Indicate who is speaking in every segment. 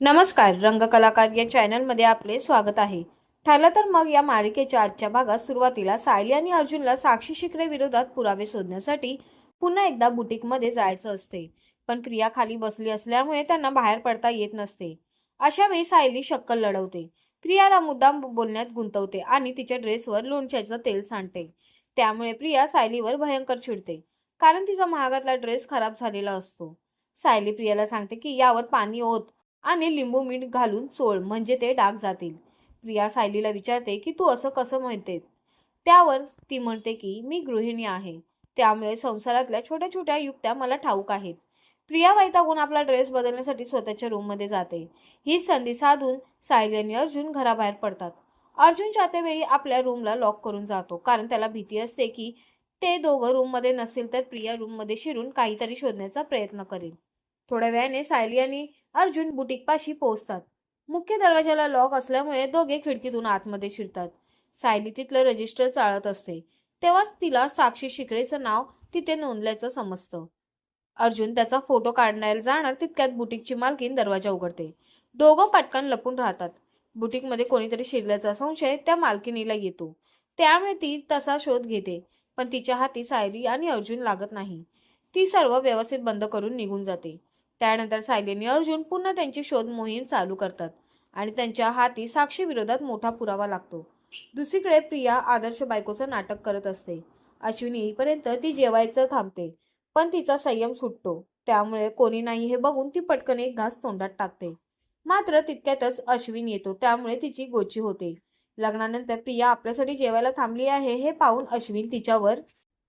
Speaker 1: नमस्कार रंगकलाकार या चॅनलमध्ये आपले स्वागत आहे. ठरलं तर मग या मालिकेच्या आजच्या भागात सुरुवातीला सायली आणि अर्जुनला साक्षी शिकरे विरोधात पुरावे शोधण्यासाठी पुन्हा एकदा बुटीकमध्ये जायचं असते. पण प्रिया खाली बसली असल्यामुळे त्यांना बाहेर पडता येत नसते. अशा वेळी सायली शक्कल लढवते. प्रियाला मुद्दाम बोलण्यात गुंतवते आणि तिच्या ड्रेसवर लोणच्याचं तेल सांडते. त्यामुळे प्रिया सायलीवर भयंकर चिडते कारण तिचा महागातला ड्रेस खराब झालेला असतो. सायली प्रियाला सांगते की यावर पाणी ओत आणि लिंबू मीठ घालून चोळ म्हणजे ते डाग जातील. प्रिया सायलीला विचारते की तू असं कसं म्हणते त्यावर ती म्हणते की मी गृहिणी आहे. त्यामुळे संसारातल्या छोट्या छोट्या युक्त्या मला ठाऊक आहेत. प्रिया वैतागून आपला ड्रेस बदलण्यासाठी स्वतःच्या रूममध्ये जाते. ही संधी साधून सायली आणि अर्जुन घराबाहेर पडतात. अर्जुन जातेवेळी आपल्या रूमला लॉक करून जातो कारण त्याला भीती असते की ते दोघं रूममध्ये नसेल तर प्रिया रूममध्ये शिरून काहीतरी शोधण्याचा प्रयत्न करेल. थोड्या वेळाने सायली आणि अर्जुन बुटीकपाशी पोहोचतात. मुख्य दरवाजाला लॉक असल्यामुळे दोघे खिडकीतून आतमध्ये शिरतात. सायली तिथलं रजिस्टर चाळत असते. तेव्हाच तिला साक्षी शिकरेचं नाव तिथे नोंदल्याचं समजतं. अर्जुन त्याचा फोटो काढण्याला जाणार तितक्यात बुटीकची मालकीन दरवाजा उघडते. दोघं पटकन लपून राहतात. बुटीकमध्ये कोणीतरी शिरल्याचा संशय त्या मालकिनीला येतो. त्यामुळे ती तसा शोध घेते पण तिच्या हाती सायली आणि अर्जुन लागत नाही. ती सर्व व्यवस्थित बंद करून निघून जाते. त्यानंतर सायलीनी अर्जुन पुन्हा त्यांची शोध मोहीम चालू करतात आणि त्यांच्या हाती साक्षी विरोधात मोठा पुरावा लागतो. दुसरीकडे प्रिया आदर्श बायकोचं नाटक करत असते. अश्विनी येईपर्यंत ती जेवायचं थांबते पण तिचा संयम सुटतो. त्यामुळे कोणी नाही हे बघून ती पटकन एक घास तोंडात टाकते. मात्र तितक्यातच अश्विन येतो त्यामुळे तिची गोची होते. लग्नानंतर प्रिया आपल्यासाठी जेवायला थांबली आहे हे पाहून अश्विन तिच्यावर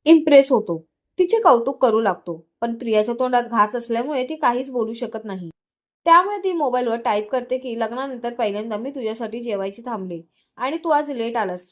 Speaker 1: इम्प्रेस होतो. तिचे कौतुक करू लागतो. पण प्रियाच्या तोंडात घास असल्यामुळे ती काहीच बोलू शकत नाही. त्यामुळे ती मोबाईलवर टाईप करते की लग्नानंतर पहिल्यांदा मी तुझ्यासाठी जेवायची थांबले आणि तू आज लेट आलास.